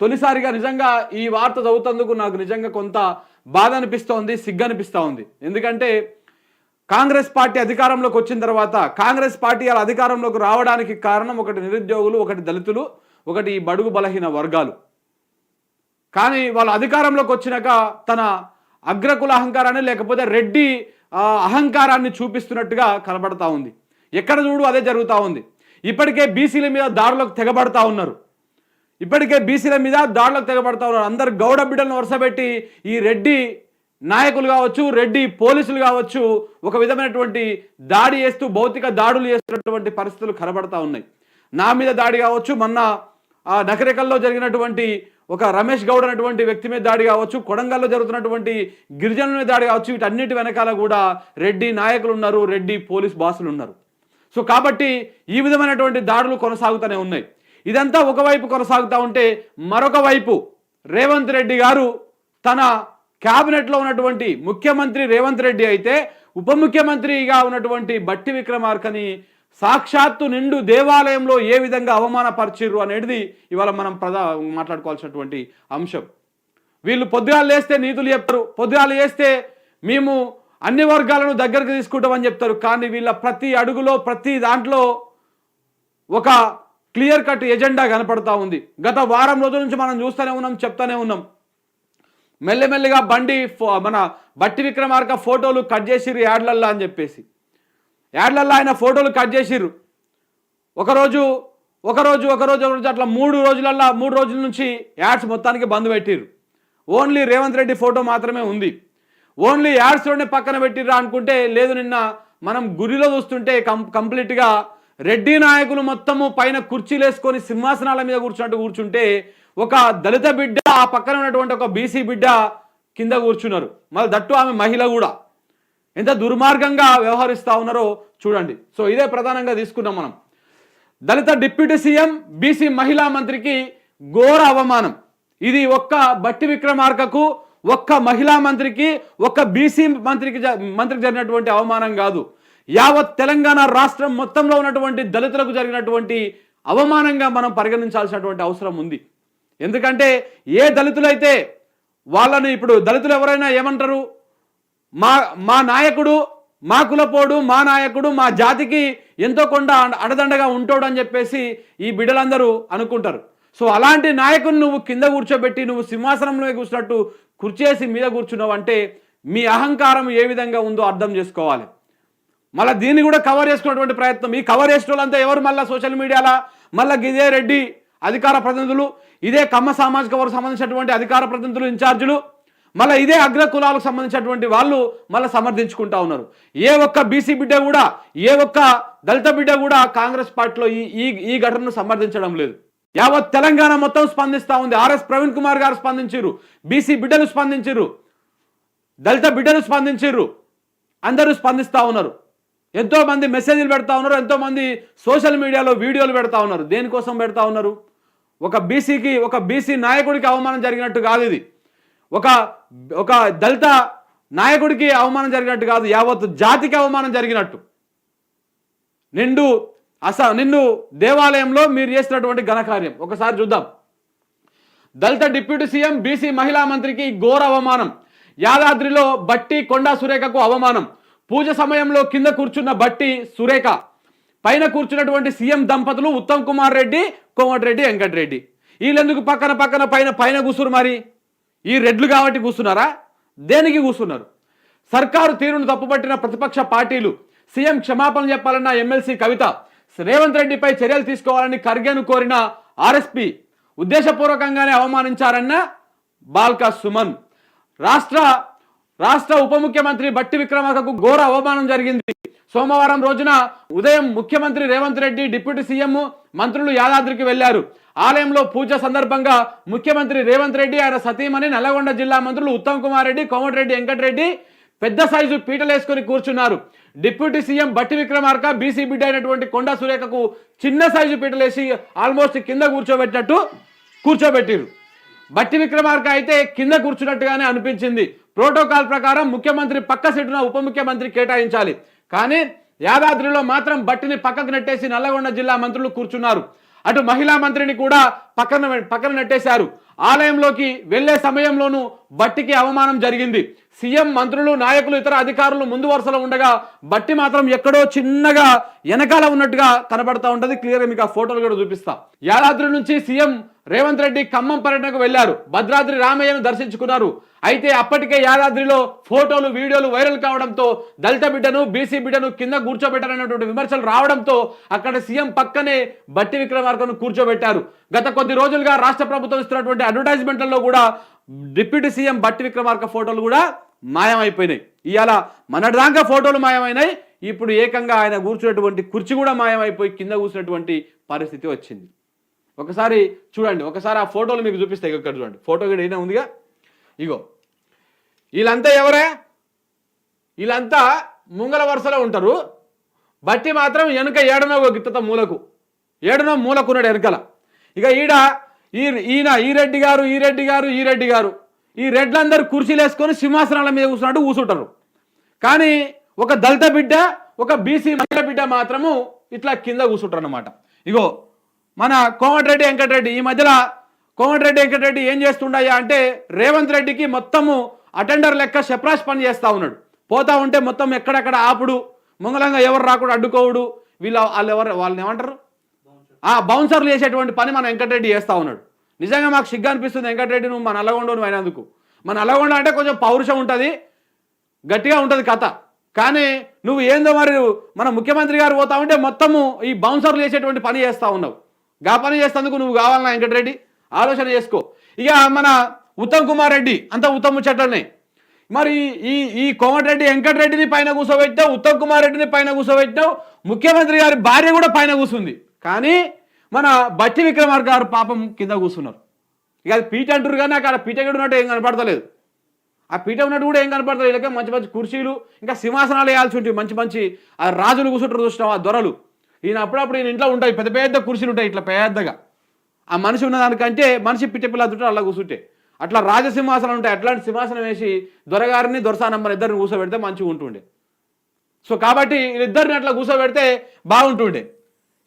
తొలిసారిగా నిజంగా ఈ వార్త చదువుతందుకు నాకు నిజంగా కొంత బాధ అనిపిస్తోంది సిగ్గు అనిపిస్తూ ఉంది ఎందుకంటే కాంగ్రెస్ పార్టీ అధికారంలోకి వచ్చిన తర్వాత కాంగ్రెస్ పార్టీ అలా అధికారంలోకి రావడానికి కారణం ఒకటి నిరుద్యోగులు ఒకటి దళితులు ఒకటి ఈ బడుగు బలహీన వర్గాలు. కానీ వాళ్ళ అధికారంలోకి వచ్చినాక తన అగ్రకుల అహంకారాన్ని లేకపోతే రెడ్డి అహంకారాన్ని చూపిస్తున్నట్టుగా కనబడతా ఉంది. ఎక్కడ చూడు అదే జరుగుతూ ఉంది. ఇప్పటికే బీసీల మీద దారులకు తెగబడతా ఉన్నారు. ఇప్పటికే బీసీల మీద దాడులకు తెగబడతా ఉన్నారు. అందరు గౌడ బిడ్డలను వరుసపెట్టి ఈ రెడ్డి నాయకులు కావచ్చు రెడ్డి పోలీసులు కావచ్చు ఒక విధమైనటువంటి దాడి చేస్తూ భౌతిక దాడులు చేస్తున్నటువంటి పరిస్థితులు కనబడతా ఉన్నాయి. నా మీద దాడి కావచ్చు మొన్న ఆ నకరికల్లో జరిగినటువంటి ఒక రమేష్ గౌడ్ అనేటువంటి వ్యక్తి మీద దాడి కావచ్చు కొడంగల్లో జరుగుతున్నటువంటి గిరిజనుల మీద దాడి కావచ్చు వీటన్నిటి వెనకాల కూడా రెడ్డి నాయకులు ఉన్నారు రెడ్డి పోలీస్ బాసులు ఉన్నారు. సో కాబట్టి ఈ విధమైనటువంటి దాడులు కొనసాగుతూనే ఉన్నాయి. ఇదంతా ఒకవైపు కొనసాగుతూ ఉంటే మరొక వైపు రేవంత్ రెడ్డి గారు తన క్యాబినెట్లో ఉన్నటువంటి ముఖ్యమంత్రి రేవంత్ రెడ్డి అయితే ఉప ముఖ్యమంత్రిగా ఉన్నటువంటి బట్టి విక్రమార్కని సాక్షాత్తు నిండు దేవాలయంలో ఏ విధంగా అవమానపరిచిర్రు అనేది ఇవాళ మనం ప్రధా మాట్లాడుకోవాల్సినటువంటి అంశం. వీళ్ళు పొద్దుగాలు లేస్తే నీతులు చెప్తారు పొద్దుగాలు చేస్తే మేము అన్ని వర్గాలను దగ్గరకు తీసుకుంటామని చెప్తారు. కానీ వీళ్ళ ప్రతి అడుగులో ప్రతి దాంట్లో ఒక క్లియర్ కట్ ఎజెండా కనపడతా ఉంది. గత వారం రోజుల నుంచి మనం చూస్తూనే ఉన్నాం చెప్తానే ఉన్నాం. మెల్లమెల్లిగా బండి ఫో- మన బట్టి విక్రమార్క ఫోటోలు కట్ చేసిర్రు యాడ్లల్లా అని చెప్పేసి. యాడ్లల్లా ఆయన ఫోటోలు కట్ చేసిర్రు. ఒకరోజు ఒకరోజు ఒకరోజు ఒకరోజు అట్లా మూడు రోజులల్లా మూడు రోజుల నుంచి యాడ్స్ మొత్తానికి బంద్ పెట్టిర్రు. ఓన్లీ రేవంత్ రెడ్డి ఫోటో మాత్రమే ఉంది. ఓన్లీ యాడ్స్లోనే పక్కన పెట్టిర్రా అనుకుంటే లేదు నిన్న మనం గురిలో చూస్తుంటే కం కంప్లీట్గా రెడ్డి నాయకులు మొత్తము పైన కుర్చీలు వేసుకొని సింహాసనాల మీద కూర్చున్నట్టు కూర్చుంటే ఒక దళిత బిడ్డ ఆ పక్కన ఉన్నటువంటి ఒక బీసీ బిడ్డ కింద కూర్చున్నారు. మళ్ళీ దట్టు ఆమె మహిళ కూడా. ఎంత దుర్మార్గంగా వ్యవహరిస్తా ఉన్నారో చూడండి. సో ఇదే ప్రధానంగా తీసుకున్నాం మనం. దళిత డిప్యూటీ సీఎం బీసీ మహిళా మంత్రికి ఘోర అవమానం. ఇది ఒక్క బట్టి విక్రమార్కకు ఒక్క మహిళా మంత్రికి ఒక్క బీసీ మంత్రికి జ- మంత్రికి జరిగినటువంటి అవమానం కాదు. యావత్ తెలంగాణ రాష్ట్రం మొత్తంలో ఉన్నటువంటి దళితులకు జరిగినటువంటి అవమానంగా మనం పరిగణించాల్సినటువంటి అవసరం ఉంది. ఎందుకంటే ఏ దళితులైతే వాళ్ళని ఇప్పుడు దళితులు ఎవరైనా ఏమంటారు? మా మా నాయకుడు మా కులపోడు మా నాయకుడు మా జాతికి ఎంతో కొండ అడదండగా ఉంటాడు అని చెప్పేసి ఈ బిడ్డలందరూ అనుకుంటారు. సో అలాంటి నాయకుని నువ్వు కింద కూర్చోబెట్టి నువ్వు సింహాసనంలో కూర్చున్నట్టు కుర్చేసి మీద కూర్చున్నావు అంటే మీ అహంకారం ఏ విధంగా ఉందో అర్థం చేసుకోవాలి. మళ్ళీ దీన్ని కూడా కవర్ చేసుకున్నటువంటి ప్రయత్నం. ఈ కవర్ చేసిన వాళ్ళంతా ఎవరు మళ్ళీ సోషల్ మీడియాలో మళ్ళీ ఇదే రెడ్డి అధికార ప్రతినిధులు ఇదే కమ్మ సామాజిక వర్గం సంబంధించినటువంటి అధికార ప్రతినిధులు ఇన్ఛార్జీలు మళ్ళీ ఇదే అగ్ర కులాలకు సంబంధించినటువంటి వాళ్ళు మళ్ళీ సమర్థించుకుంటా ఉన్నారు. ఏ ఒక్క బీసీ బిడ్డ కూడా ఏ ఒక్క దళిత బిడ్డ కూడా కాంగ్రెస్ పార్టీలో ఈ ఈ ఈ ఘటనను సమర్థించడం లేదు. యావత్ తెలంగాణ మొత్తం స్పందిస్తూ ఉంది. ఆర్ఎస్ ప్రవీణ్ కుమార్ గారు స్పందించారు బీసీ బిడ్డలు స్పందించారు దళిత బిడ్డలు స్పందించారు అందరూ స్పందిస్తూ ఉన్నారు. ఎంతోమంది మెసేజ్లు పెడతా ఉన్నారు ఎంతోమంది సోషల్ మీడియాలో వీడియోలు పెడతా ఉన్నారు. దేనికోసం పెడతా ఉన్నారు? ఒక బీసీకి ఒక బీసీ నాయకుడికి అవమానం జరిగినట్టు కాదు ఇది. ఒక ఒక దళిత నాయకుడికి అవమానం జరిగినట్టు కాదు యావత్ జాతికి అవమానం జరిగినట్టు. నిండు అస నిన్ను దేవాలయంలో మీరు చేసినటువంటి ఘనకార్యం. ఒకసారి చూద్దాం. దళిత డిప్యూటీ సీఎం బీసీ మహిళా మంత్రికి ఘోర అవమానం. యాదాద్రిలో బట్టి కొండా సురేఖకు అవమానం. పూజ సమయంలో కింద కూర్చున్న బట్టి సురేఖ పైన కూర్చున్నటువంటి సీఎం దంపతులు ఉత్తమ్ కుమార్ రెడ్డి కోమటిరెడ్డి వెంకటరెడ్డి వీళ్ళెందుకు పక్కన పక్కన పైన పైన కూర్చురు మరి? ఈ రెడ్లు కాబట్టి కూర్చున్నారా? దేనికి కూర్చున్నారు? సర్కారు తీరును తప్పుపట్టిన ప్రతిపక్ష పార్టీలు సీఎం క్షమాపణ చెప్పాలన్న ఎమ్మెల్సీ కవిత రేవంత్ రెడ్డిపై చర్యలు తీసుకోవాలని ఖర్గేను కోరిన ఆర్ఎస్పి ఉద్దేశపూర్వకంగానే అవమానించారన్న బాల్కా సుమన్. రాష్ట్ర రాష్ట్ర ఉప ముఖ్యమంత్రి బట్టి విక్రమార్కకు ఘోర అవమానం జరిగింది. సోమవారం రోజున ఉదయం ముఖ్యమంత్రి రేవంత్ రెడ్డి డిప్యూటీ సీఎం మంత్రులు యాదాద్రికి వెళ్ళారు ఆలయంలో పూజ సందర్భంగా ముఖ్యమంత్రి రేవంత్ రెడ్డి ఆయన సతీమణి నల్లగొండ జిల్లా మంత్రులు ఉత్తమ్ కుమార్ రెడ్డి కోమటిరెడ్డి వెంకటరెడ్డి పెద్ద సైజు పీటలేసుకొని కూర్చున్నారు. డిప్యూటీ సీఎం బట్టి విక్రమార్క బీసీ బిడ్డ అయినటువంటి కొండ సురేఖకు చిన్న సైజు పీటలేసి ఆల్మోస్ట్ కింద కూర్చోబెట్టినట్టు కూర్చోబెట్టిరు. బట్టి విక్రమార్క అయితే కింద కూర్చున్నట్టుగానే అనిపించింది. ప్రోటోకాల్ ప్రకారం ముఖ్యమంత్రి పక్క సీటున ఉప ముఖ్యమంత్రి కేటాయించాలి. కానీ యాదాద్రిలో మాత్రం బట్టిని పక్కకు నెట్టేసి నల్లగొండ జిల్లా మంత్రులు కూర్చున్నారు. అటు మహిళా మంత్రిని కూడా పక్కన పక్కన నెట్టేశారు. ఆలయంలోకి వెళ్ళే సమయంలోనూ బట్టికి అవమానం జరిగింది. సీఎం మంత్రులు నాయకులు ఇతర అధికారులు ముందు వరుసలో ఉండగా బట్టి మాత్రం ఎక్కడో చిన్నగా వెనకాల ఉన్నట్టుగా కనబడతా ఉంటది. క్లియర్ మీకు ఆ ఫోటోలు కూడా చూపిస్తా. యాదాద్రి నుంచి సీఎం రేవంత్ రెడ్డి ఖమ్మం పర్యటనకు వెళ్ళారు భద్రాద్రి రామయ్యను దర్శించుకున్నారు. అయితే అప్పటికే యాదాద్రిలో ఫోటోలు వీడియోలు వైరల్ కావడంతో దళిత బిడ్డను బీసీ బిడ్డను కింద కూర్చోబెట్టారనేటువంటి విమర్శలు రావడంతో అక్కడ సీఎం పక్కనే బట్టి విక్రమార్కను కూర్చోబెట్టారు. గత కొద్ది రోజులుగా రాష్ట్ర ప్రభుత్వం ఇస్తున్నటువంటి అడ్వర్టైజ్మెంట్లలో కూడా డిప్యూటీ సీఎం బట్టి విక్రమార్క ఫోటోలు కూడా మాయమైపోయినాయి. ఇవాళ మొన్నటిదాకా ఫోటోలు మాయమైనాయి. ఇప్పుడు ఏకంగా ఆయన కూర్చున్నటువంటి కుర్చీ కూడా మాయమైపోయి కింద కూర్చున్నటువంటి పరిస్థితి వచ్చింది. ఒకసారి చూడండి ఒకసారి ఆ ఫోటోలు మీకు చూపిస్తాయి ఇక్కడ చూడండి. ఫోటో కూడా ఏదైనా ఉందిగా? ఇగో. వీళ్ళంతా ఎవరే? వీళ్ళంతా ముంగల వరుసలో ఉంటారు. బట్టి మాత్రం వెనుక ఏడనో ఒక గిత్తత మూలకు. ఏడనో మూలకున్నాడు వెనకల. ఇక ఈడ ఈ ఈయన ఈ రెడ్డి గారు ఈ రెడ్డి గారు ఈ రెడ్డి గారు. ఈ రెడ్లందరూ కుర్చీలు వేసుకొని సింహాసనాల మీద కూర్చున్నట్టు కూర్చుంటారు. కానీ ఒక దళిత బిడ్డ ఒక బీసీ మహిళ బిడ్డ మాత్రము ఇట్లా కింద కూర్చుంటారు అనమాట ఇగో మన కోమటిరెడ్డి వెంకటరెడ్డి ఈ మధ్యలో కోమటిరెడ్డి వెంకటరెడ్డి ఏం చేస్తుండయా అంటే రేవంత్ రెడ్డికి మొత్తము అటెండర్ లెక్క షప్రాష్ పని చేస్తూ ఉన్నాడు. పోతా ఉంటే మొత్తం ఎక్కడెక్కడ ఆపుడు మంగళంగా ఎవరు రాకుండా అడ్డుకోవుడు వీళ్ళ వాళ్ళు ఎవరు వాళ్ళని ఏమంటారు? ఆ బౌన్సర్లు చేసేటువంటి పని మన వెంకటరెడ్డి చేస్తూ ఉన్నాడు. నిజంగా మాకు సిగ్గు అనిపిస్తుంది. వెంకటరెడ్డి నువ్వు మన నల్లగొండ నువ్వు అయినందుకు. మన అల్లగొండ అంటే కొంచెం పౌరుషం ఉంటుంది గట్టిగా ఉంటుంది కథ. కానీ నువ్వు ఏందో మరి మన ముఖ్యమంత్రి గారు పోతా ఉంటే మొత్తము ఈ బౌన్సర్లు చేసేటువంటి పని చేస్తూ ఉన్నావు. గా పని చేస్తేందుకు నువ్వు కావాలన్నా వెంకటరెడ్డి ఆలోచన చేసుకో. ఇక మన ఉత్తమ్ కుమార్ రెడ్డి అంత ఉత్తమ్ ముచ్చట్లనే. మరి ఈ ఈ కోమటిరెడ్డి వెంకటరెడ్డిని పైన కూర్చోబెట్టావు ఉత్తమ్ కుమార్ రెడ్డిని పైన కూర్చోబెట్టావు ముఖ్యమంత్రి గారి భార్య కూడా పైన కూర్చుంది కానీ మన బట్టి విక్రమార్ గారు పాపం కింద కూర్చున్నారు. ఇక అది పీట అంటారు కానీ అక్కడ పీట కూడా ఉన్నట్టు ఏం కనపడతలేదు. ఆ పీట ఉన్నట్టు కూడా ఏం కనపడతలేదు. ఇలాగే మంచి మంచి కుర్చీలు ఇంకా సింహాసనాలు వేయాల్సి ఉంటాయి మంచి మంచి ఆ రాజులు కూర్చుంటారు చూసినాం ఆ దొరలు. ఈయన అప్పుడప్పుడు ఈయన ఇంట్లో ఉంటాయి. పెద్ద పెద్ద కుర్చీలు ఉంటాయి ఇట్లా పెద్దగా. ఆ మనిషి ఉన్నదానికంటే మనిషి పిట్ట పిల్ల దుట్ట అలా కూర్చుంటే. అట్లా రాజసింహాసనం ఉంటాయి అట్లాంటి సింహాసనం వేసి దొరగారిని దొరసానమ్మని ఇద్దరిని కూర్చోబెడితే మంచిగా ఉంటుండే. సో కాబట్టి వీళ్ళిద్దరిని అట్లా కూర్చోబెడితే బాగుంటుండే.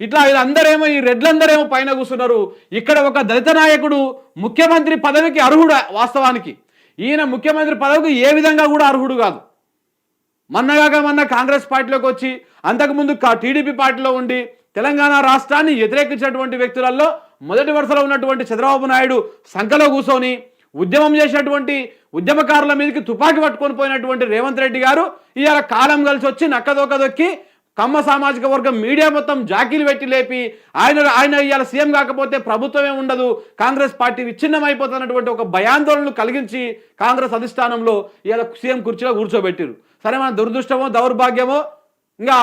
ఇట్లా వీళ్ళందరేమో ఈ రెడ్లందరేమో పైన కూర్చున్నారు. ఇక్కడ ఒక దళిత నాయకుడు ముఖ్యమంత్రి పదవికి అర్హుడు వాస్తవానికి. ఈయన ముఖ్యమంత్రి పదవికి ఏ విధంగా కూడా అర్హుడు కాదు. మొన్నగాక మొన్న కాంగ్రెస్ పార్టీలోకి వచ్చి అంతకుముందు కా- టీడీపీ పార్టీలో ఉండి తెలంగాణ రాష్ట్రాన్ని వ్యతిరేకించినటువంటి వ్యక్తులలో మొదటి వరుసలో ఉన్నటువంటి చంద్రబాబు నాయుడు సంఖలో కూర్చొని ఉద్యమం చేసినటువంటి ఉద్యమకారుల మీదకి తుపాకీ పట్టుకొని పోయినటువంటి రేవంత్ రెడ్డి గారు ఇవాళ కాలం కలిసి వచ్చి నక్కదొక్క దొక్కి తమ సామాజిక వర్గం మీడియా మొత్తం జాకీలు పెట్టి లేపి ఆయన ఆయన ఇవాళ సీఎం కాకపోతే ప్రభుత్వమే ఉండదు కాంగ్రెస్ పార్టీ విచ్ఛిన్నమైపోతున్నటువంటి ఒక భయాందోళనలు కలిగించి కాంగ్రెస్ అధిష్టానంలో ఇవాళ సీఎం కుర్చీలో కూర్చోబెట్టారు. సరే మన దురదృష్టమో దౌర్భాగ్యమో ఇంకా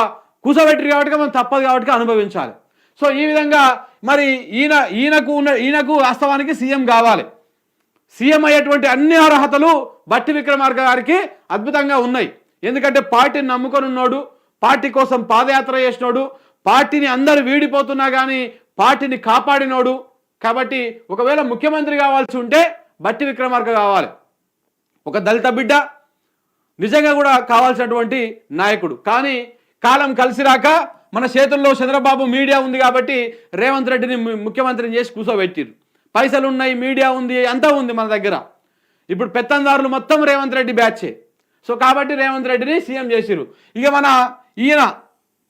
కూర్చోబెట్టారు కాబట్టి మనం తప్పదు కాబట్టి అనుభవించాలి. సో ఈ విధంగా మరి ఈయన ఈయనకు ఉన్న ఈయనకు వాస్తవానికి సీఎం కావాలి. సీఎం అయ్యేటువంటి అన్ని అర్హతలు బట్టి విక్రమార్క గారికి అద్భుతంగా ఉన్నాయి. ఎందుకంటే పార్టీని నమ్ముకొని ఉన్నాడు పార్టీ కోసం పాదయాత్ర చేసినోడు పార్టీని అందరు వీడిపోతున్నా కానీ పార్టీని కాపాడినోడు. కాబట్టి ఒకవేళ ముఖ్యమంత్రి కావాల్సి ఉంటే బట్టి విక్రమార్క కావాలి. ఒక దళిత బిడ్డ నిజంగా కూడా కావాల్సినటువంటి నాయకుడు. కానీ కాలం కలిసి రాక మన చేతుల్లో చంద్రబాబు మీడియా ఉంది కాబట్టి రేవంత్ రెడ్డిని ముఖ్యమంత్రిని చేసి కూర్చోబెట్టిరు పైసలు ఉన్నాయి మీడియా ఉంది అంతా ఉంది మన దగ్గర. ఇప్పుడు పెత్తందారులు మొత్తం రేవంత్ రెడ్డి బ్యాచే. సో కాబట్టి రేవంత్ రెడ్డిని సీఎం చేసిరు ఇక మన ఈయన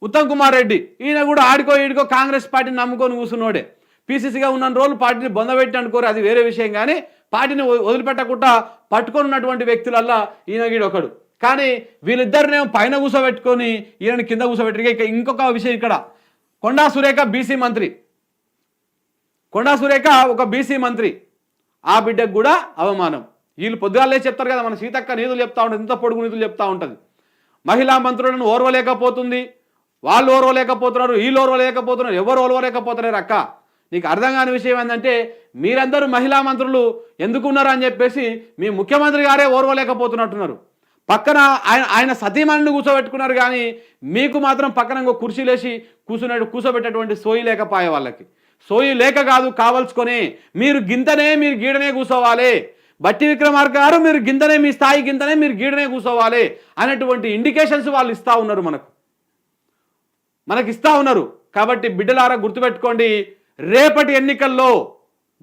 ఉత్తమ్ కుమార్ రెడ్డి ఈయన కూడా ఆడికో ఈడికో కాంగ్రెస్ పార్టీని నమ్ముకొని కూర్చున్నోడే. పీసీసీగా ఉన్న రోజులు పార్టీని బొందబెట్టి అనుకోరు అది వేరే విషయం. కానీ పార్టీని వదిలిపెట్టకుండా పట్టుకొని ఉన్నటువంటి వ్యక్తులల్లా ఈయన గీడు ఒకడు కానీ వీళ్ళిద్దరినేమో పైన కూర్చోబెట్టుకొని ఈయన కింద కూర్చోబెట్టి ఇక ఇంకొక విషయం ఇక్కడ. కొండా సురేఖ బీసీ మంత్రి. కొండా సురేఖ ఒక బీసీ మంత్రి. ఆ బిడ్డకు కూడా అవమానం. వీళ్ళు పొద్దుగాలే చెప్తారు కదా మన సీతక్క నిధులు చెప్తా ఉంటుంది ఇంత పొడుగు నిధులు చెప్తా ఉంటుంది. మహిళా మంత్రులను ఓర్వలేకపోతుంది. వాళ్ళు ఓర్వలేకపోతున్నారు వీళ్ళు ఓర్వలేకపోతున్నారు ఎవరు ఓర్వలేకపోతున్నారు అక్క? నీకు అర్థం కాని విషయం ఏంటంటే మీరందరూ మహిళా మంత్రులు ఎందుకున్నారు అని చెప్పేసి మీ ముఖ్యమంత్రి గారే ఓర్వలేకపోతున్నట్టున్నారు. పక్కన ఆయన ఆయన సతీమణిని కూర్చోబెట్టుకున్నారు కానీ మీకు మాత్రం పక్కన ఇంకో కుర్చీలేసి కూర్చున్నట్టు కూర్చోబెట్టేటువంటి సోయి లేకపోయే వాళ్ళకి. సోయి లేక కాదు కావలసుకొని మీరు గింతనే మీరు గీడనే కూర్చోవాలి. బట్టి విక్రమార్క గారు మీరు గింతనే మీ స్థాయి గింతనే మీరు గీడనే కూర్చోవాలి అనేటువంటి ఇండికేషన్స్ వాళ్ళు ఇస్తూ ఉన్నారు మనకు. మనకి ఇస్తా ఉన్నారు. కాబట్టి బిడ్డలారా గుర్తుపెట్టుకోండి రేపటి ఎన్నికల్లో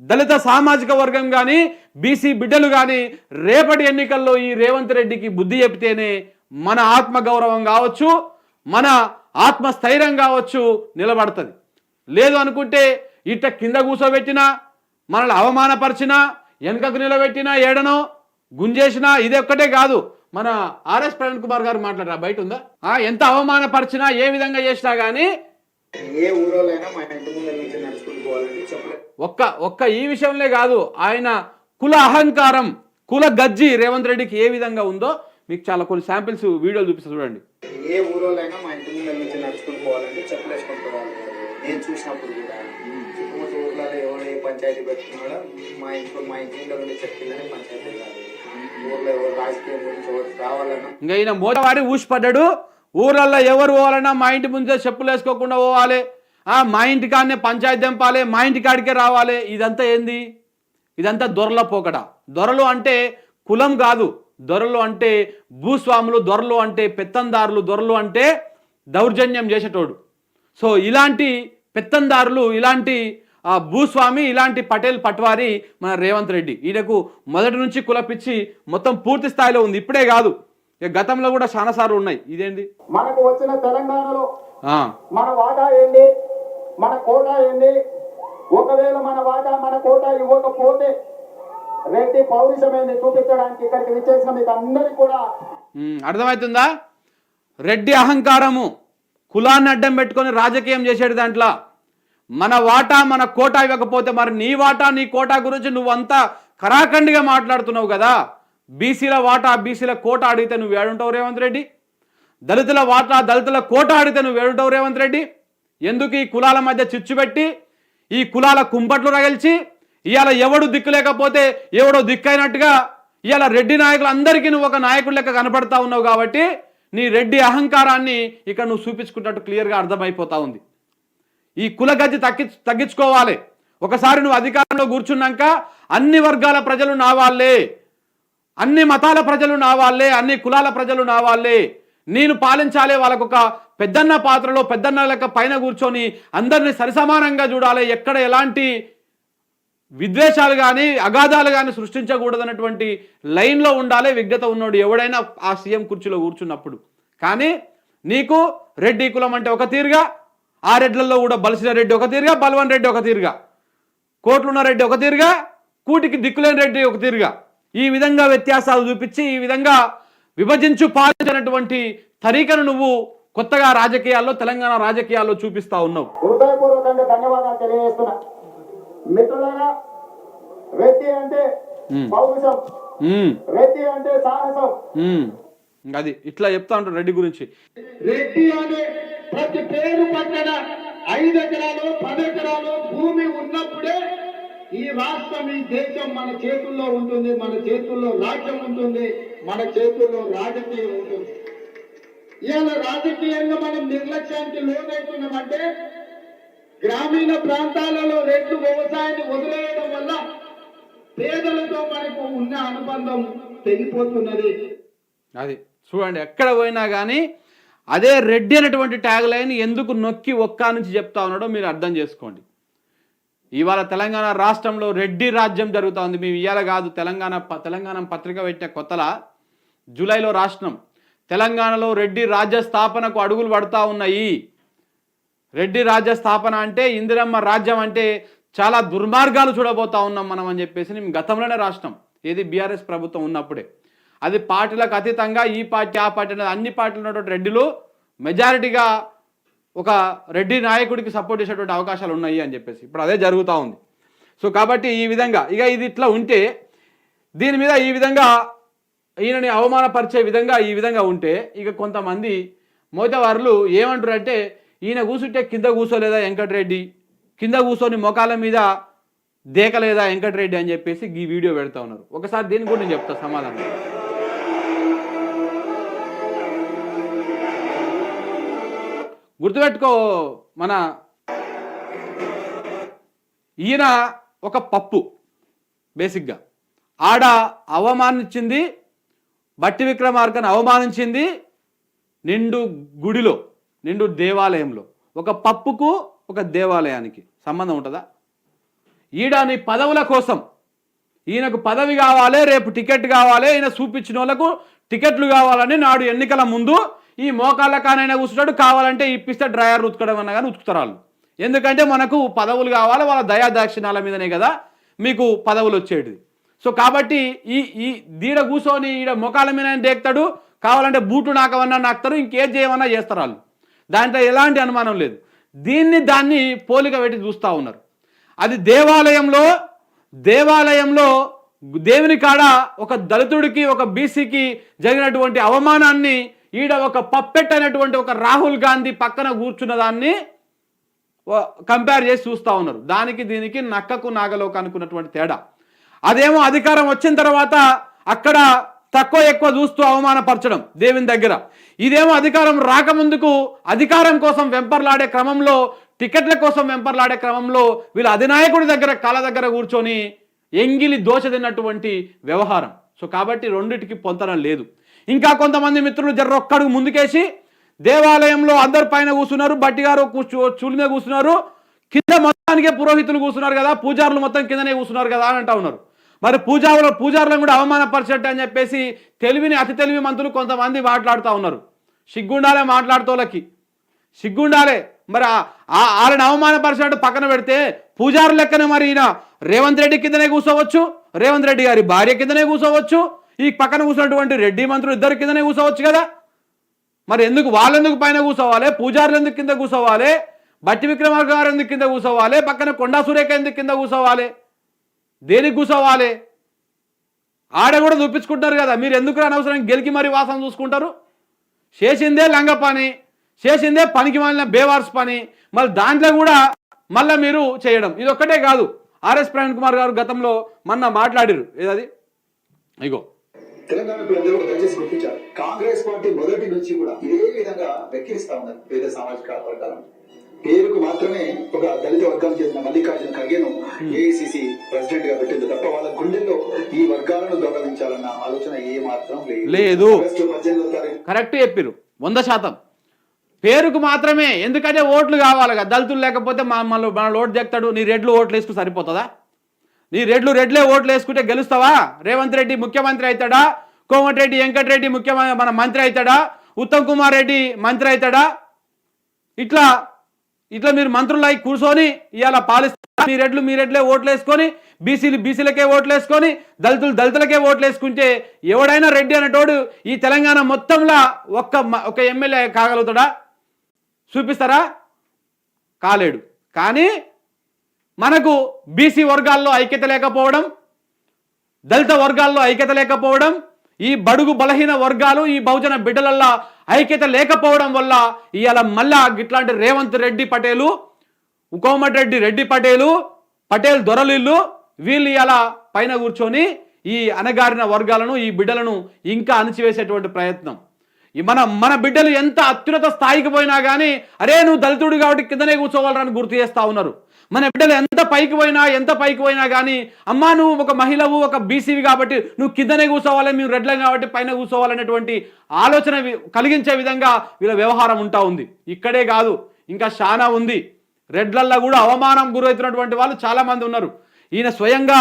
దళిత సామాజిక వర్గం కానీ బీసీ బిడ్డలు కానీ రేపటి ఎన్నికల్లో ఈ రేవంత్ రెడ్డికి బుద్ధి చెప్తేనే మన ఆత్మగౌరవం కావచ్చు మన ఆత్మస్థైర్యం కావచ్చు నిలబడుతుంది. లేదు అనుకుంటే ఇట్ట కింద కూర్చోబెట్టినా మనల్ని అవమానపరిచినా వెనకకు నిలబెట్టినా ఏడనో గుంజేసినా ఇది ఒక్కటే కాదు. మన ఆర్ఎస్ ప్రవీణ్ కుమార్ గారు మాట్లాడారా? బయట ఉందా? ఆ, ఎంత అవమానపరిచినా ఏ విధంగా చేసినా కానీ ఒక్క ఒక్క ఈ విషయంలో కాదు. ఆయన కుల అహంకారం కుల గజ్జి రేవంత్ రెడ్డికి ఏ విధంగా ఉందో మీకు చాలా కొన్ని శాంపిల్స్ వీడియోలు చూపిస్తా చూడండి. ఏ ఊరోలైనా మా ఇంటి ముందు నడుచుకుని పోవాలంటే చెప్పులేసుకొని పోవాలి. నేను చూసినప్పుడు కూడా పంచాయతీ మా ఇంట్లో మా ఇంట్లో నుండి చెప్పిందని పంచాయతీ కాదు ఊర్లో ఎవరు రాజకీయం గురించి ఎవరు రావాలన్నా. ఇంకా ఈయన మూటవాడి ఊసిపడ్డాడు. ఊర్లలో ఎవరు పోవాలన్నా మా ఇంటి ముందే చెప్పులు వేసుకోకుండా పోవాలి. ఆ, మా ఇంటి కాడనే పంచాయతీ దింపాలి మా ఇంటి కాడికే రావాలి. ఇదంతా ఏంది? ఇదంతా దొరల పోకడ దొరలు అంటే కులం కాదు. దొరలు అంటే భూస్వాములు దొరలు అంటే పెత్తందారులు దొరలు అంటే దౌర్జన్యం చేసేటోడు. సో ఇలాంటి పెత్తందారులు ఇలాంటి భూస్వామి ఇలాంటి పటేల్ పట్వారి మన రేవంత్ రెడ్డి. ఈయనకు మొదటి నుంచి కులపిచ్చి మొత్తం పూర్తి స్థాయిలో ఉంది. ఇప్పుడే కాదు. గతంలో కూడా చాలాసార్లు ఉన్నాయి. ఇదేంది మనకు వచ్చిన తెలంగాణలో మన వాటా ఏంది? మన కోటా ఏంది? ఒకవేళ మన వాటా మన కోటా ఇవ్వకపోతే రెడ్డి పౌరుషమైంది చూపించడానికి? ఇక్కడికి విచ్చేసిన మీకు అందరికి కూడా అర్థమవుతుందా? రెడ్డి అహంకారము కులాన్ని అడ్డం పెట్టుకొని రాజకీయం చేసేది దాంట్లో. మన వాటా మన కోటా ఇవ్వకపోతే మరి నీ వాటా నీ కోటా గురించి నువ్వంతా కరాఖండిగా మాట్లాడుతున్నావు కదా. బీసీల వాటా బీసీల కోట అడిగితే నువ్వు ఏడుంటావు రేవంత్ రెడ్డి? దళితుల వాటా దళితుల కోట అడిగితే నువ్వు ఏడుంటావు రేవంత్ రెడ్డి? ఎందుకు ఈ కులాల మధ్య చిచ్చు పెట్టి ఈ కులాల కుంపట్లు రగిల్చి ఇవాళ ఎవడు దిక్కు లేకపోతే ఎవడో దిక్కైనట్టుగా ఇవాళ రెడ్డి నాయకులందరికీ నువ్వు ఒక నాయకుడి లెక్క కనపడతా ఉన్నావు కాబట్టి నీ రెడ్డి అహంకారాన్ని ఇక్కడ నువ్వు చూపించుకున్నట్టు క్లియర్గా అర్థమైపోతా ఉంది. ఈ కుల గజ్జి తగ్గి తగ్గించుకోవాలి. ఒకసారి నువ్వు అధికారంలో కూర్చున్నాక అన్ని వర్గాల ప్రజలు నా వాళ్ళే. అన్ని మతాల ప్రజలు నావాళ్ళే అన్ని కులాల ప్రజలు నావాళ్ళే నేను పాలించాలి వాళ్ళకొక పెద్దన్న పాత్రలో పెద్దన్న లెక్క పైన కూర్చొని అందరినీ సరిసమానంగా చూడాలి. ఎక్కడ ఎలాంటి విద్వేషాలు కానీ అగాధాలు కానీ సృష్టించకూడదన్నటువంటి లైన్లో ఉండాలి. విజ్ఞత ఉన్నోడు ఎవడైనా ఆ సీఎం కుర్చీలో కూర్చున్నప్పుడు. కానీ నీకు రెడ్డి కులం అంటే ఒక తీరుగా ఆ రెడ్లలో కూడా బలిసిన రెడ్డి ఒక తీరుగా బలవన్ రెడ్డి ఒక తీరుగా. కోట్లున్న రెడ్డి ఒక తీరుగా కూటికి దిక్కులేని రెడ్డి ఒక తీరుగా. ఈ విధంగా వ్యత్యాసాలు చూపించి ఈ విధంగా విభజించు పాలించినటువంటి తరీకను నువ్వు కొత్తగా రాజకీయాల్లో తెలంగాణ రాజకీయాల్లో చూపిస్తా ఉన్నావు. హృదయపూర్వకంగా ధన్యవాదాలు తెలియజేస్తున్నా. మిత్రులారా రెడ్డి అంటే పౌరుషం. ఉమ్, రెడ్డి అంటే సాహసం. ఉమ్. అది ఇట్లా చెప్తా ఉంటారు రెడ్డి గురించి. రెడ్డి అనే ప్రతి పేరు పక్కన ఐదు ఎకరాలు పది ఎకరాలు భూమి ఉన్నప్పుడే ఈ రాష్ట్రం ఈ దేశం మన చేతుల్లో ఉంటుంది మన చేతుల్లో రాజ్యం ఉంటుంది మన చేతుల్లో రాజకీయం ఉంటుంది. ఇవాళ రాజకీయంగా మనం నిర్లక్ష్యానికి లోనవుతున్నామంటే గ్రామీణ ప్రాంతాలలో రెండు వ్యవసాయాన్ని వదిలేయడం వల్ల పేదలతో మనకు ఉన్న అనుబంధం తెగిపోతున్నది అది చూడండి ఎక్కడ పోయినా కానీ అదే రెడ్డి అనేటువంటి ట్యాగ్ లైన్ ఎందుకు నొక్కి ఒక్క నుంచి చెప్తా ఉన్నాడో మీరు అర్థం చేసుకోండి. ఇవాళ తెలంగాణ రాష్ట్రంలో రెడ్డి రాజ్యం జరుగుతూ ఉంది. మేము ఇవాళ కాదు తెలంగాణ తెలంగాణ పత్రిక పెట్టిన కొత్తల జూలైలో రాష్ట్రం. తెలంగాణలో రెడ్డి రాజ్య స్థాపనకు అడుగులు పడతా ఉన్నాయి. రెడ్డి రాజ్య స్థాపన అంటే ఇందిరమ్మ రాజ్యం అంటే చాలా దుర్మార్గాలు చూడబోతా ఉన్నాం మనం అని చెప్పేసి మేము గతంలోనే రాష్ట్రం. ఏది బీఆర్ఎస్ ప్రభుత్వం ఉన్నప్పుడే. అది పార్టీలకు అతీతంగా ఈ పార్టీ ఆ పార్టీ అనేది అన్ని పార్టీలు ఉన్నటువంటి రెడ్డిలు మెజారిటీగా ఒక రెడ్డి నాయకుడికి సపోర్ట్ చేసేటువంటి అవకాశాలు ఉన్నాయి అని చెప్పేసి. ఇప్పుడు అదే జరుగుతూ ఉంది. సో కాబట్టి ఈ విధంగా ఇక ఇది ఇట్లా ఉంటే దీని మీద ఈ విధంగా ఈయనని అవమానపరిచే విధంగా ఈ విధంగా ఉంటే ఇక కొంతమంది మోతవారులు ఏమంటారు అంటే ఈయన కూర్చుంటే కింద కూర్చోలేదా వెంకటరెడ్డి? కింద కూర్చొని మోకాల మీద దేకలేదా వెంకటరెడ్డి అని చెప్పేసి ఈ వీడియో పెడతా ఉన్నారు. ఒకసారి దీని కూడా నేను చెప్తా సమాధానం. గుర్తుపెట్టుకో మన ఈయన ఒక పప్పు బేసిక్గా. ఆడ అవమానించింది బట్టి విక్రమార్కను అవమానించింది నిండు గుడిలో నిండు దేవాలయంలో. ఒక పప్పుకు ఒక దేవాలయానికి సంబంధం ఉంటుందా? ఈడని పదవుల కోసం ఈయనకు పదవి కావాలి రేపు టికెట్ కావాలి ఈయన చూపించిన వాళ్ళకు టికెట్లు కావాలని నాడు ఎన్నికల ముందు ఈ మోకాళ్ళ కానైనా కూర్చుంటాడు కావాలంటే ఇప్పిస్తే డ్రైవర్ ఉతుకడం అన్న కానీ ఉతుకుతారు వాళ్ళు. ఎందుకంటే మనకు పదవులు కావాలి వాళ్ళ దయా దాక్షిణాల మీదనే కదా మీకు పదవులు వచ్చేటిది. సో కాబట్టి ఈ ఈ దీడ కూర్చొని ఈడ మొఖాల మీద దేక్తాడు కావాలంటే బూటు నాకవన్నా నాకుతారు ఇంకేం చేయమన్నా చేస్తారు వాళ్ళు. దాంట్లో ఎలాంటి అనుమానం లేదు. దీన్ని దాన్ని పోలిక పెట్టి చూస్తూ ఉన్నారు. అది దేవాలయంలో దేవాలయంలో దేవుని కాడ ఒక దళితుడికి ఒక బీసీకి జరిగినటువంటి అవమానాన్ని ఈడ ఒక పప్పెట్ అనేటువంటి ఒక రాహుల్ గాంధీ పక్కన కూర్చున్న దాన్ని కంపేర్ చేసి చూస్తూ ఉన్నారు. దానికి దీనికి నక్కకు నాగలోకి అనుకున్నటువంటి తేడా. అదేమో అధికారం వచ్చిన తర్వాత అక్కడ తక్కువ ఎక్కువ చూస్తూ అవమానపరచడం దేవుని దగ్గర. ఇదేమో అధికారం రాకముందుకు అధికారం కోసం వెంపర్లాడే క్రమంలో టికెట్ల కోసం వెంపర్లాడే క్రమంలో వీళ్ళ అధినాయకుడి దగ్గర కళ దగ్గర కూర్చొని ఎంగిలి దోశ తిన్నటువంటి వ్యవహారం. సో కాబట్టి రెండిటికి పొంతనం లేదు. ఇంకా కొంతమంది మిత్రులు జర్ర ముందుకేసి దేవాలయంలో అందరి పైన కూర్చున్నారు బట్టిగారు కూర్చో చూలి మీద కూర్చున్నారు కింద మొత్తానికే పురోహితులు కూర్చున్నారు కదా పూజారులు మొత్తం కిందనే కూర్చున్నారు కదా అని అంటా ఉన్నారు. మరి పూజారులు పూజారులను కూడా అవమానపరిచేట్టు అని చెప్పేసి తెలివిని అతి తెలివి మంత్రులు కొంతమంది మాట్లాడుతూ ఉన్నారు. సిగ్గుండాలే మాట్లాడుతోళ్ళకి. సిగ్గుండాలే. మరి ఆ- ఆ- వాళ్ళని అవమానపరిచినట్టు పక్కన పెడితే పూజారు లెక్కనే మరి ఈయన రేవంత్ రెడ్డి కిందనే కూర్చోవచ్చు రేవంత్ రెడ్డి గారి భార్య కిందనే కూర్చోవచ్చు ఈ పక్కన కూర్చున్నటువంటి రెడ్డి మంత్రులు ఇద్దరు కిందనే కూర్చోవచ్చు కదా. మరి ఎందుకు వాళ్ళెందుకు పైన కూర్చోవాలి పూజారులు ఎందుకు కింద కూర్చోవాలి బట్టి విక్రమార్క గారు ఎందుకు కింద కూర్చోవాలి పక్కన కొండా సురేఖ ఎందుకు కింద కూర్చోవాలి దేనికి కూర్చోవాలి ఆడ కూడా చూపించుకుంటారు కదా మీరు ఎందుకు అనవసరం గెలికి మరి వాసన చూసుకుంటారు? చేసిందే లంగ పని చేసిందే పనికి మాలిన బేవార్స్ పని మళ్ళీ దాంట్లో కూడా మళ్ళీ మీరు చేయడం. ఇది ఒక్కటే కాదు. ఆర్ఎస్ ప్రవీణ్ కుమార్ గారు గతంలో మొన్న మాట్లాడిరు. ఏదది? ఇగో. తెలంగాణ ప్రజలు దయచేసి గుర్తించారు కాంగ్రెస్ పార్టీ మొదటి నుంచి కూడా ఇదే విధంగా వెక్కిరిస్తా ఉన్నారు పేద సామాజిక వర్గాలను పేరుకు మాత్రమే ఒక దళిత వర్గానికి చెందిన మల్లికార్జున ఖర్గేను ఏఐసిసి ప్రెసిడెంట్గా పెట్టింది తప్ప వాళ్ళ గుండెల్లో ఈ వర్గాలను గౌరవించాలన్న ఆలోచన ఏ మాత్రం లేదు. కరెక్ట్ చెప్పిరు వంద శాతం. పేరుకు మాత్రమే. ఎందుకంటే ఓట్లు కావాలి కదా. దళితులు లేకపోతే మా మన మన ఓటు చెప్తాడు నీ రెడ్లు ఓట్లు వేసుకుని సరిపోతుందా? నీ రెడ్లు రెడ్లే ఓట్లు వేసుకుంటే గెలుస్తావా? రేవంత్ రెడ్డి ముఖ్యమంత్రి అవుతాడా కోమటిరెడ్డి వెంకటరెడ్డి ముఖ్యమంత్రి మన మంత్రి అవుతాడా ఉత్తమ్ కుమార్ రెడ్డి మంత్రి అవుతాడా ఇట్లా ఇట్లా మీరు మంత్రులై కూర్చొని ఇవాళ పాలిస్తారు మీ రెడ్లు మీ రెడ్లే ఓట్లు వేసుకొని బీసీలు బీసీలకే ఓట్లు వేసుకొని దళితులు దళితులకే ఓట్లు వేసుకుంటే ఎవడైనా రెడ్డి అనేటోడు ఈ తెలంగాణ మొత్తంలో ఒక్క ఒక ఎమ్మెల్యే కాగలుగుతాడా? చూపిస్తారా? కాలేడు. కానీ మనకు బీసీ వర్గాల్లో ఐక్యత లేకపోవడం దళిత వర్గాల్లో ఐక్యత లేకపోవడం ఈ బడుగు బలహీన వర్గాలు ఈ బహుజన బిడ్డలల్లా ఐక్యత లేకపోవడం వల్ల ఇవాళ మళ్ళా ఇట్లాంటి రేవంత్ రెడ్డి పటేలు కోమటిరెడ్డి రెడ్డి పటేలు పటేల్ దొరలిల్లు వీళ్ళు ఇలా పైన కూర్చొని ఈ అనగారిన వర్గాలను ఈ బిడ్డలను ఇంకా అణచివేసేటువంటి ప్రయత్నం. మన మన బిడ్డలు ఎంత అత్యున్నత స్థాయికి పోయినా కానీ అరే నువ్వు దళితుడు కాబట్టి కిందనే కూర్చోవాలని గుర్తు చేస్తా ఉన్నారు. మన బిడ్డలు ఎంత పైకి పోయినా ఎంత పైకి పోయినా కానీ అమ్మా నువ్వు ఒక మహిళవు ఒక బీసీవి కాబట్టి నువ్వు కిందనే కూర్చోవాలి మేము రెడ్లం కాబట్టి పైన కూర్చోవాలనేటువంటి ఆలోచన కలిగించే విధంగా వీళ్ళ వ్యవహారం ఉంటా ఉంది. ఇక్కడే కాదు ఇంకా చాలా ఉంది. రెడ్లల్లో కూడా అవమానం గురవుతున్నటువంటి వాళ్ళు చాలామంది ఉన్నారు. ఈయన స్వయంగా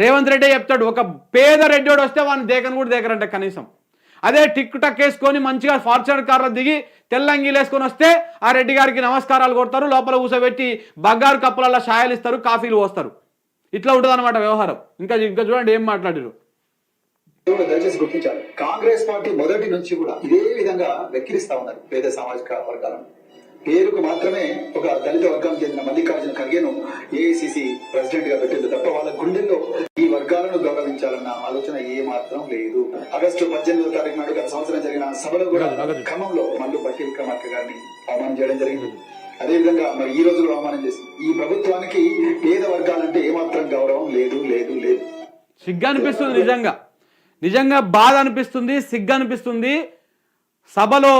రేవంత్ రెడ్డి చెప్తాడు ఒక పేద రెడ్డి వస్తే వాడిని దేకను కూడా దేకరంట కనీసం. అదే టిక్ టక్ వేసుకొని మంచిగా ఫార్చునర్ కార్లో దిగి తెల్లంగీలు వేసుకొని వస్తే ఆ రెడ్డి గారికి నమస్కారాలు కొడతారు లోపల కూర్చోబెట్టి బంగారు కప్పులలో షాయలు ఇస్తారు కాఫీలు పోస్తారు. ఇట్లా ఉంటుంది వ్యవహారం. ఇంకా ఇంకా చూడండి ఏం మాట్లాడారు దయచేసి గుర్తించాలి. కాంగ్రెస్ పార్టీ మొదటి నుంచి కూడా ఇదే విధంగా వెక్కిరిస్తా ఉన్నారు పేద సామాజిక వర్గాలను. పేరుకు మాత్రమే ఒక దళిత వర్గానికి చెందిన మల్లికార్జున ఖర్గేను ఏఐసిసి ప్రెసిడెంట్గా పెట్టింది తప్ప వాళ్ళ గుండెల్లో వర్గాలను గౌరవించాలన్న ఆలోచన ఏ మాత్రం లేదు. ఆగస్టు పద్దెనిమిదో తారీఖు నాడు గత సంవత్సరం జరిగిన సభలో కూడా. ఖమ్మంలో మల్లు బట్టి విక్రమార్క గారిని అవమానం చేయడం జరిగింది. అదే విధంగా మరి ఈ రోజులో అవమానం చేసి ఈ ప్రభుత్వానికి పేద వర్గాలంటే ఏమాత్రం గౌరవం లేదు లేదు లేదు. సిగ్గు అనిపిస్తుంది నిజంగా. నిజంగా బాధ అనిపిస్తుంది సిగ్గు అనిపిస్తుంది. సభలో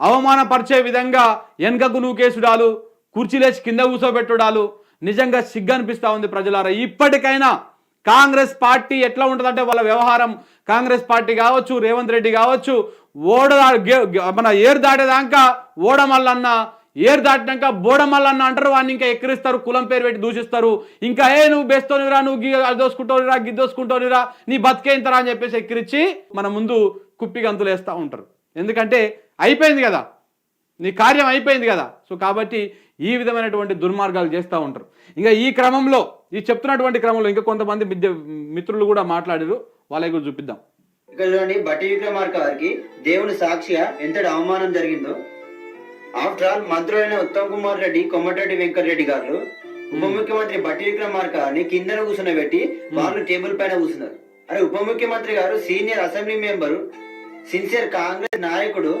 అవమానపరిచే విధంగా వెనకకు నూకేసుడాలు కుర్చీలేసి కింద కూర్చోబెట్టుడాలు నిజంగా సిగ్గు అనిపిస్తా ఉంది ప్రజలారా. ఇప్పటికైనా కాంగ్రెస్ పార్టీ ఎట్లా ఉంటుందంటే వాళ్ళ వ్యవహారం. కాంగ్రెస్ పార్టీ కావచ్చు రేవంత్ రెడ్డి కావచ్చు ఓడ గే- మన ఏరు దాటేదాకా ఓడమల్లన్న ఏరు దాటినాక బోడమల్లన్న అంటారు వాడిని ఇంకా ఎక్కిరిస్తారు కులం పేరు పెట్టి దూషిస్తారు. ఇంకా ఏ నువ్వు బేస్తోనిరా నువ్వు గి దోసుకుంటోనిరా గిద్దోసుకుంటోనిరా నీ బతికేంతరా? అని చెప్పేసి ఎక్కిరిచ్చి మన ముందు కుప్పి గంతులు వేస్తూ ఉంటారు. ఎందుకంటే అయిపోయింది కదా. నీ కార్యం అయిపోయింది కదా. సో కాబట్టి ఈ విధమైనటువంటి దుర్మార్గాలు చేస్తూ ఉంటారు. ఇంకా ఈ క్రమంలో ఈ చెప్తున్నటువంటి క్రమంలో ఇంకా కొంతమంది మిద్య మిత్రులు కూడా మాట్లాడారు. వాళ్ళకి చూపిద్దాం. ఇక్కడ చూడండి బట్టి విక్రమార్క గారికి దేవుని సాక్షిగా ఎంతటి అవమానం జరిగిందో. ఆఫ్టర్ ఆల్ మంత్రులైన ఉత్తమ్ కుమార్ రెడ్డి కొమ్మటిరెడ్డి వెంకటరెడ్డి గారు ఉప ముఖ్యమంత్రి బట్టి విక్రమార్క గారిని కిందన కూర్చున్నబెట్టి వాళ్ళు టేబుల్ పైన కూర్చున్నారు. అరే ఉప ముఖ్యమంత్రి గారు senior assembly member sincere Congress నాయకుడు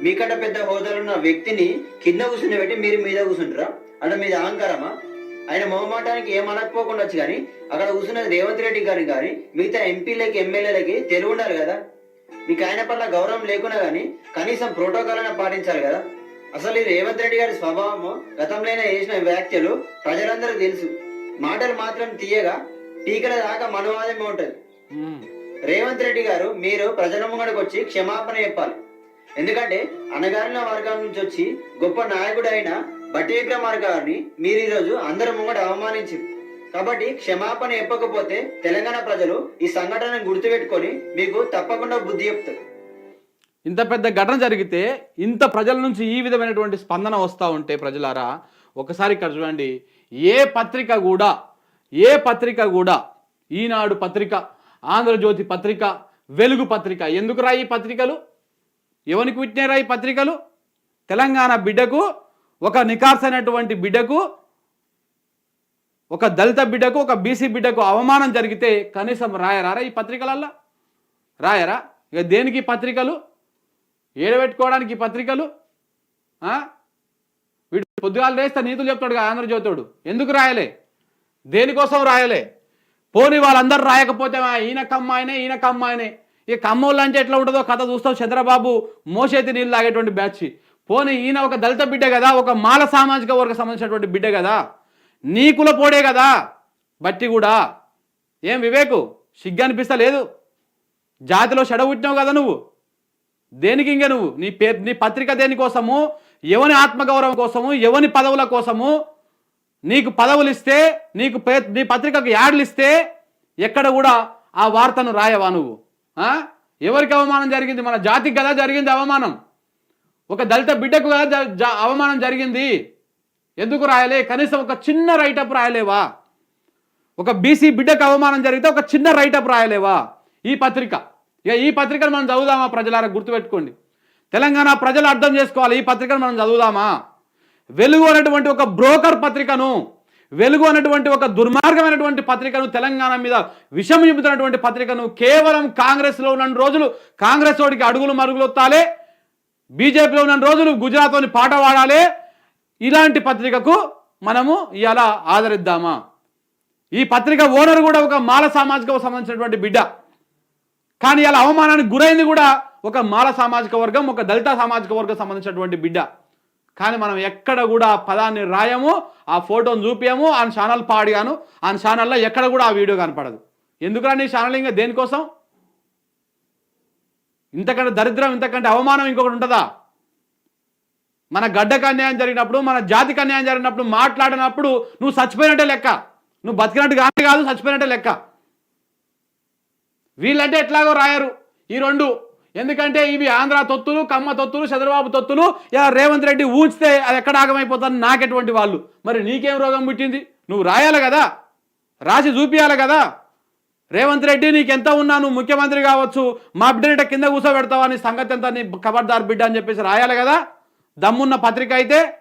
మీకంటే పెద్ద హోదాలో ఉన్న వ్యక్తిని కింద కూర్చున్నబెట్టి మీరు మీద కూర్చుంటారా? అంటే మీద అహంకారమా? ఆయన మొహమాటానికి ఏం అనకపోకుండా వచ్చి కానీ అక్కడ కూర్చున్నది రేవంత్ రెడ్డి గారి కానీ మిగతా ఎంపీలకి ఎమ్మెల్యేలకి తెలివి ఉండాలి కదా? మీకు ఆయన పట్ల గౌరవం లేకున్నా కానీ కనీసం ప్రోటోకాల్ అయినా పాటించాలి కదా? అసలు ఈ రేవంత్ రెడ్డి గారి స్వభావము గతంలో చేసిన వ్యాఖ్యలు ప్రజలందరికీ తెలుసు. మాటలు మాత్రం తీయగా టీకల దాకా మనవాదమే ఉంటది. రేవంత్ రెడ్డి గారు మీరు ప్రజల ముంగడికి వచ్చి క్షమాపణ చెప్పాలి. ఎందుకంటే అనగారిన వర్గం నుంచి వచ్చి గొప్ప నాయకుడు అయిన బట్టి గారిని మీరు ఈరోజు అందరి ముంగట అవమానించింది. కాబట్టి క్షమాపణ చెప్పకపోతే తెలంగాణ ప్రజలు ఈ సంఘటనను గుర్తుపెట్టుకొని మీకు తప్పకుండా బుద్ధి చెప్తారు. ఇంత పెద్ద ఘటన జరిగితే ఇంత ప్రజల నుంచి ఈ విధమైనటువంటి స్పందన వస్తూ ఉంటే ప్రజలారా ఒకసారి ఇక్కడ చూడండి. ఏ పత్రిక కూడా ఏ పత్రిక కూడా ఈనాడు పత్రిక ఆంధ్రజ్యోతి పత్రిక వెలుగు పత్రిక ఎందుకు రా ఈ పత్రికలు? ఎవరికి పుట్టినారా ఈ పత్రికలు? తెలంగాణ బిడ్డకు ఒక నికార్సైనటువంటి బిడ్డకు ఒక దళిత బిడ్డకు ఒక బీసీ బిడ్డకు అవమానం జరిగితే కనీసం రాయరారా ఈ పత్రికలల్లా? రాయరా? ఇక దేనికి పత్రికలు? ఏడబెట్టుకోవడానికి పత్రికలు? ఆ? వీడు పొద్దుగాలు రేస్తే నీతులు చెప్తాడు ఆంధ్రజ్యోతుడు ఎందుకు రాయలే? దేనికోసం రాయలే? పోని వాళ్ళందరూ రాయకపోతే ఆ ఈయన కమ్మాయినే ఈయన కమ్మాయినే. ఈ కమ్మోళ్ళు అంటే ఎట్లా ఉంటుందో కథ చూస్తావు చంద్రబాబు మోసేతి నీళ్ళు తాగేటువంటి బ్యాచ్. పోనీ ఈయన ఒక దళిత బిడ్డ కదా ఒక మాల సామాజిక వర్గ సంబంధించినటువంటి బిడ్డ కదా. నీ కుల పోడే కదా బట్టి కూడా. ఏం వివేకు సిగ్గు అనిపిస్తలేదు జాతిలో చెడబుట్టినావు కదా నువ్వు. దేనికి ఇంకా నువ్వు? నీ పే నీ పత్రిక దేనికోసము ఎవని ఆత్మగౌరవం కోసము? ఎవని పదవుల కోసము? నీకు పదవులు ఇస్తే నీకు పే నీ పత్రికకు యాడ్లు ఇస్తే ఎక్కడ కూడా ఆ వార్తను రాయవా నువ్వు? ఎవరికి అవమానం జరిగింది? మన జాతికి కదా జరిగింది అవమానం. ఒక దళిత బిడ్డకు కదా అవమానం జరిగింది. ఎందుకు రాయలే? కనీసం ఒక చిన్న రైటప్ రాయలేవా? ఒక బీసీ బిడ్డకు అవమానం జరిగితే ఒక చిన్న రైటప్ రాయలేవా? ఈ పత్రిక. ఇక ఈ పత్రికను మనం చదువుదామా ప్రజలారా? గుర్తుపెట్టుకోండి. తెలంగాణ ప్రజలు అర్థం చేసుకోవాలి. ఈ పత్రికను మనం చదువుదామా? వెలుగు అనేటువంటి ఒక బ్రోకర్ పత్రికను వెలుగు అనేటువంటి ఒక దుర్మార్గమైనటువంటి పత్రికను తెలంగాణ మీద విషం చెబుతున్నటువంటి పత్రికను కేవలం కాంగ్రెస్లో ఉన్న రోజులు కాంగ్రెస్ వాడికి అడుగులు మరుగులొత్తాలే బీజేపీలో ఉన్న రోజులు గుజరాత్లోని పాట పాడాలే. ఇలాంటి పత్రికకు మనము ఇలా ఆదరిద్దామా? ఈ పత్రిక ఓనర్ కూడా ఒక మాల సామాజిక సంబంధించినటువంటి బిడ్డ. కానీ ఇలా అవమానానికి గురైంది కూడా ఒక మాల సామాజిక వర్గం ఒక దళిత సామాజిక వర్గం సంబంధించినటువంటి బిడ్డ. కానీ మనం ఎక్కడ కూడా ఆ పదాన్ని రాయము ఆ ఫోటోని చూపించము ఆ ఛానల్ పాడిగాను ఆ ఛానల్లో ఎక్కడ కూడా ఆ వీడియో కనపడదు. ఎందుకురా నీ ఛానల్ ఇంకా దేనికోసం? ఇంతకంటే దరిద్రం ఇంతకంటే అవమానం ఇంకొకటి ఉంటుందా? మన గడ్డకు అన్యాయం జరిగినప్పుడు మన జాతికి అన్యాయం జరిగినప్పుడు మాట్లాడినప్పుడు నువ్వు చచ్చిపోయినట్టే లెక్క. నువ్వు బతికినట్టు కానీ కాదు చచ్చిపోయినట్టే లెక్క. వీళ్ళంటే ఎట్లాగో రాయరు. ఈ రెండు ఎందుకంటే ఇవి ఆంధ్ర తొత్తులు కమ్మ తొత్తులు చంద్రబాబు తొత్తులు. ఇలా రేవంత్ రెడ్డి ఊంచితే అది ఎక్కడ ఆగమైపోతాను నాకెటువంటి వాళ్ళు? మరి నీకేం రోగం పుట్టింది? నువ్వు రాయాలి కదా? రాసి చూపియాలి కదా? రేవంత్ రెడ్డి నీకు ఎంత ఉన్నా నువ్వు ముఖ్యమంత్రి కావచ్చు. మా బిడ్డనిట కింద కూర్చోబెడతావా నీ సంగతి ఎంత? నీ ఖబర్దార్ బిడ్డ అని చెప్పేసి రాయాలి కదా? దమ్మున్న పత్రిక అయితే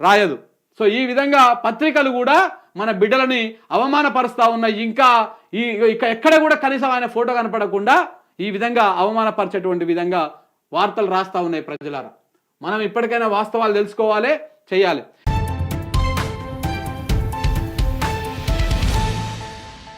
రాయదు. సో ఈ విధంగా పత్రికలు కూడా మన బిడ్డలని అవమానపరుస్తూ ఉన్నాయి. ఇంకా ఈ ఇక ఎక్కడ కూడా కనీసం ఆయన ఫోటో కనపడకుండా ఈ విధంగా అవమానపరిచేటువంటి విధంగా వార్తలు రాస్తా ఉన్నాయి ప్రజలారా. మనం ఇప్పటికైనా వాస్తవాలు తెలుసుకోవాలి చేయాలి.